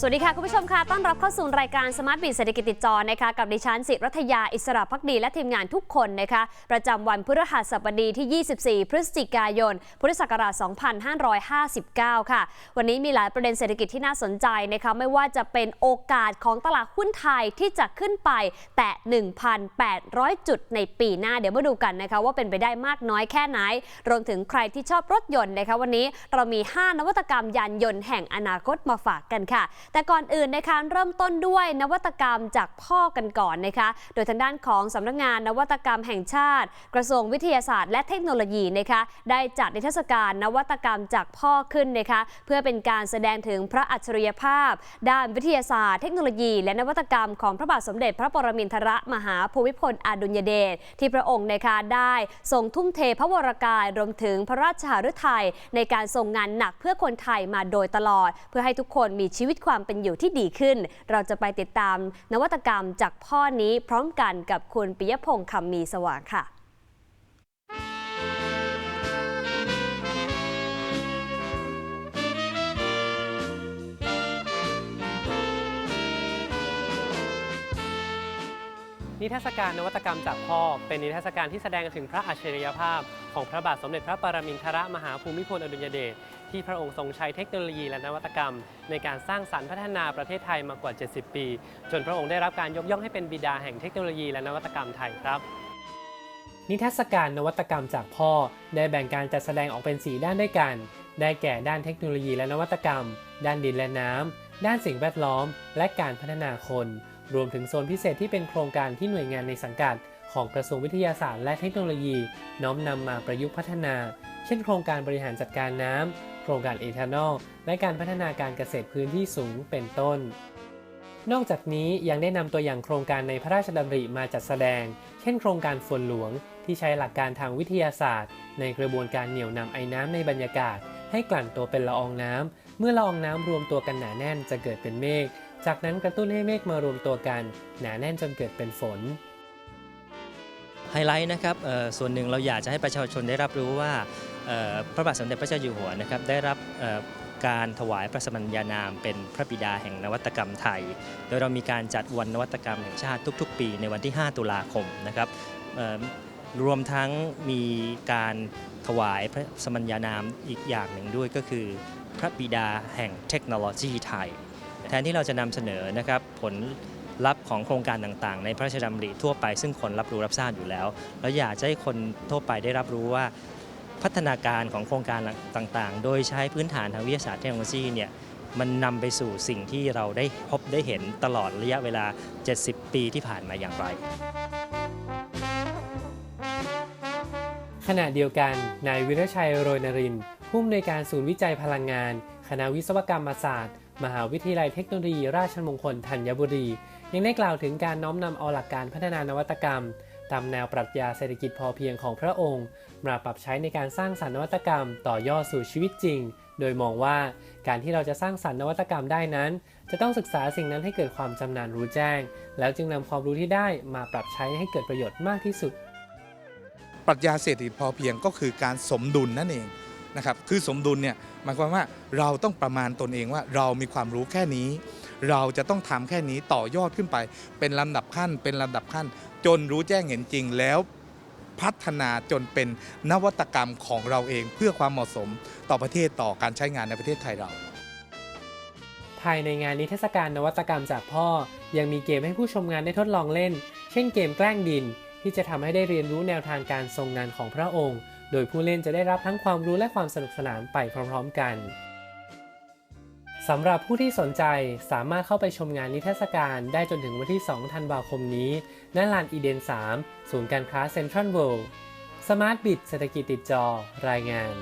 สวัสดีค่ะ คุณผู้ชมค่ะ ต้อนรับเข้าสู่รายการสมาร์ทบีเศรษฐกิจติดจอนะคะ กับดิฉันสิรัตยา อิสระพักดี และทีมงานทุกคนนะคะ ประจำวันพฤหัสบดีที่ 24 พฤศจิกายน พุทธศักราช 2559 ค่ะ วันนี้มีหลายประเด็นเศรษฐกิจที่น่าสนใจนะคะ ไม่ว่าจะเป็นโอกาสของตลาดหุ้นไทยที่จะขึ้นไปแตะ 1,800 จุดในปีหน้า เดี๋ยวมาดูกันนะคะว่าเป็นไปได้มากน้อยแค่ไหน รวมถึงใครที่ชอบรถยนต์นะคะ วันนี้เรามี 5 นวัตกรรมยานยนต์แห่งอนาคตมาฝากกันค่ะแต่ก่อนอื่นนะคะเริ่มต้นด้วยนวัตกรรมจากพ่อกันก่อนนะคะ โดยทางด้านของสำนักงานนวัตกรรมแห่งชาติ กระทรวงวิทยาศาสตร์ และเทคโนโลยีนะคะได้จัดนิทรรศการนวัตกรรมจากพ่อขึ้นนะคะเพื่อเป็นการแสดงถึงพระอัจฉริยภาพ ด้านวิทยาศาสตร์ เทคโนโลยี และนวัตกรรมของพระบาทสมเด็จ พระปรมินทรมหาภูมิพลอดุลยเดชที่พระองค์นะคะได้ทรงทุ่มเทพระวรกายรวมถึงพระราชหฤทัยในการทรงงานหนักเพื่อคนไทยมาโดยตลอด เพื่อให้ทุกคนมีชีวิตความความเป็นอยู่ที่ดีขึ้น เราจะไปติดตามนวัตกรรมจากพ่อนี้พร้อมกันกับคุณปิยพงษ์คำมีสว่างค่ะ นิทรรศการนวัตกรรมจากพ่อ เป็นนิทรรศการที่แสดงถึงพระอัจฉริยภาพ ของพระบาทสมเด็จพระปรมินทรมหาภูมิพลอดุลยเดชที่พระองค์ทรงใช้เทคโนโลยีและนวัตกรรม ในการสร้างสรรค์พัฒนาประเทศไทยมากว่า 70 ปี จนพระองค์ได้รับการยกย่องให้เป็นบิดาแห่งเทคโนโลยีและนวัตกรรมไทยครับนิทรรศการนวัตกรรมจากพ่อ ได้แบ่งการจัดแสดงออกเป็น 4 ด้านด้วยกัน ได้แก่ด้านเทคโนโลยีและนวัตกรรม ด้านดินและน้ำ ด้านสิ่งแวดล้อม และการพัฒนาคน รวมถึงโซนพิเศษที่เป็นโครงการที่หน่วยงานในสังกัด ของกระทรวงวิทยาศาสตร์และเทคโนโลยี น้อมนำมาประยุกต์พัฒนา เช่น โครงการบริหารจัดการน้ำ โครงการเอทานอล และการพัฒนาการเกษตรพื้นที่สูงเป็นต้น นอกจากนี้ยังได้นำตัวอย่างโครงการในพระราชดำริมาจัดแสดง เช่น โครงการฝนหลวง ที่ใช้หลักการทางวิทยาศาสตร์ ในกระบวนการเหนี่ยวนำไอ้น้ำในบรรยากาศ ให้กลั่นตัวเป็นละอองน้ำเมื่อละอองน้ำรวมตัวกันหนาแน่นจะเกิดเป็นเมฆ จากนั้นกระตุ้นให้เมฆมารวมตัวกัน หนาแน่นจนเกิดเป็นฝน ไฮไลท์นะครับส่วนหนึ่งเราอยากจะให้ประชาชนได้รับรู้ว่าพระบาทสมเด็จพระเจ้าอยู่หัวนะครับได้รับการถวายพระสมัญญานามเป็นพระบิดาแห่งนวัตกรรมไทย โดยเรามีการจัดวันนวัตกรรมแห่งชาติทุก ๆ ปีในวันที่ 5 ตุลาคมนะครับรวมทั้งมีการถวายพระสมัญญานามอีกอย่างหนึ่งด้วยก็คือ พระบิดาแห่งเทคโนโลยีไทย แทนที่เราจะนำเสนอนะครับผลลัพธ์ของโครงการต่างๆ ในพระราชดำริทั่วไปซึ่งคนรับรู้รับทราบอยู่แล้ว แล้วอยากจะให้คนทั่วไปได้รับรู้ว่าพัฒนาการของโครงการต่างๆ โดยใช้พื้นฐานทางวิทยาศาสตร์เทคโนโลยีเนี่ยมันนำไปสู่สิ่งที่เราได้พบได้เห็นตลอดระยะเวลา 70 ปีที่ผ่านมาอย่างไร ขณะเดียวกันนายวิรชัยโรยนรินผู้อำนวยการศูนย์วิจัยพลังงาน คณะวิศวกรรมศาสตร์ มหาวิทยาลัยเทคโนโลยีราชมงคลธัญบุรี ยังได้กล่าวถึงการน้อมนำเอาหลักการพัฒนานวัตกรรม ตามแนวปรัชญาเศรษฐกิจพอเพียงของพระองค์ มาปรับใช้ในการสร้างสรรค์นวัตกรรม ต่อยอดสู่ชีวิตจริง โดยมองว่าการที่เราจะสร้างสรรค์นวัตกรรมได้นั้น จะต้องศึกษาสิ่งนั้นให้เกิดความชำนาญรู้แจ้ง แล้วจึงนำความรู้ที่ได้มาปรับใช้ให้เกิดประโยชน์มากที่สุด ปรัชญาเศรษฐกิจพอเพียงก็คือการสมดุลนั่นเอง นะครับคือสมดุลเนี่ยหมายความว่าเราต้องประมาณตนเองว่าเรามีความรู้แค่นี้ เราจะต้องทำแค่นี้ต่อยอดขึ้นไป เป็นลำดับขั้น เป็นลำดับขั้น จนรู้แจ้งเห็นจริงแล้วพัฒนาจนเป็นนวัตกรรมของเราเองเพื่อความเหมาะสมต่อประเทศต่อการใช้งานในประเทศไทยเรา ภายในงานนิทรรศการนวัตกรรมจากพ่อ ยังมีเกมให้ผู้ชมงานได้ทดลองเล่น เช่นเกมแกล้งดินที่จะทำให้ได้เรียนรู้แนวทางการทรงงานของพระองค์ โดยผู้เล่นจะได้รับทั้งความรู้และความสนุกสนานไปพร้อมๆกันสำหรับผู้ที่สนใจสามารถเข้าไปชมงานนิทรรศการได้จนถึงวันที่ 2 ธันวาคมนี้ ณ ลานอีเดน 3 ศูนย์การค้าเซ็นทรัลเวิลด์สมาร์ทบิดเศรษฐกิจติดจอ รายงาน